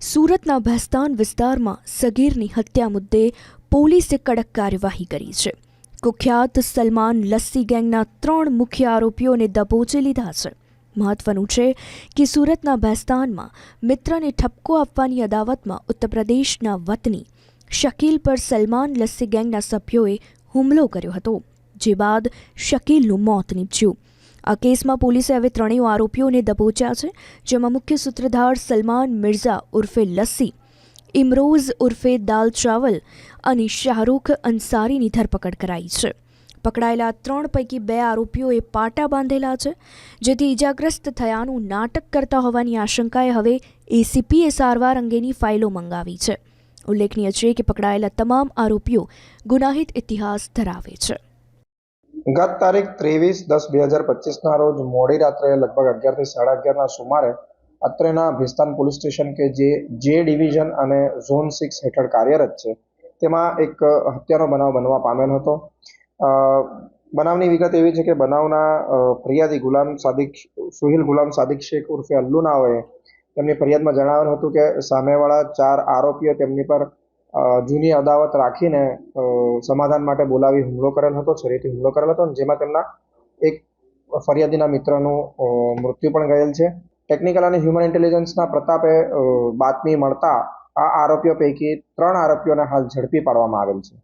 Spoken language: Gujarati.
સુરતના ભસ્તાન વિસ્તારમાં સગીરની હત્યા મુદ્દે પોલીસે કડક કાર્યવાહી કરી છે. કુખ્યાત સલમાન લસ્સી ગેંગના ત્રણ મુખ્ય આરોપીઓને દબોચી લીધા છે. મહત્વનું છે કે સુરતના ભસ્તાનમાં મિત્રને ઠપકો આપવાની અદાવતમાં ઉત્તર પ્રદેશના વતની શકીલ પર સલમાન લસ્સી ગેંગના સભ્યોએ હુમલો કર્યો હતો, જે બાદ શકીલનું મોત નીપજ્યું. આ કેસમાં પોલીસે હવે ત્રણેય આરોપીઓને દબોચ્યા છે, જેમાં મુખ્ય સૂત્રધાર સલમાન મિર્ઝા ઉર્ફે લસ્સી, ઇમરોઝ ઉર્ફે દાલ ચાવલ અને શાહરૂખ અંસારીની ધરપકડ કરાઈ છે. પકડાયેલા ત્રણ પૈકી બે આરોપીઓએ પાટા બાંધેલા છે, જેથી ઇજાગ્રસ્ત થયાનું નાટક કરતા હોવાની આશંકાએ હવે એસીપીએ સારવાર અંગેની ફાઇલો મંગાવી છે. ઉલ્લેખનીય છે કે પકડાયેલા તમામ આરોપીઓ ગુનાહિત ઇતિહાસ ધરાવે છે. ગત તારીખ ત્રેવીસ દસ બે હજાર પચીસના રોજ મોડી રાત્રે લગભગ અગિયારથી સાડા અગિયારના સુમારે અત્રેના ભિસ્તાન પોલીસ સ્ટેશન કે જે જે ડિવિઝન અને ઝોન સિક્સ હેઠળ કાર્યરત છે, તેમાં એક હત્યાનો બનાવ બનવા પામેલ હતો. બનાવની વિગત એવી છે કે બનાવના ફરિયાદી ગુલામ સાદિક, સુહિલ ગુલામ સાદિક શેખ ઉર્ફે અલ્લુનાઓએ તેમની ફરિયાદમાં જણાવેલ હતું કે સામેવાળા ચાર આરોપીઓ તેમની પર જૂની અદાવત રાખીને સમાધાન માટે બોલાવી હુમલો કરેલ હતો છરીથી હુમલો કરેલ હતો, જેમાં તેમના એક ફરિયાદીના મિત્રનું મૃત્યુ પણ ગયેલ છે. ટેકનિકલ અને હ્યુમન ઇન્ટેલિજન્સના પ્રતાપે બાતમી મળતા આ આરોપીઓ પૈકી ત્રણ આરોપીઓને હાલ ઝડપી પાડવામાં આવેલ છે.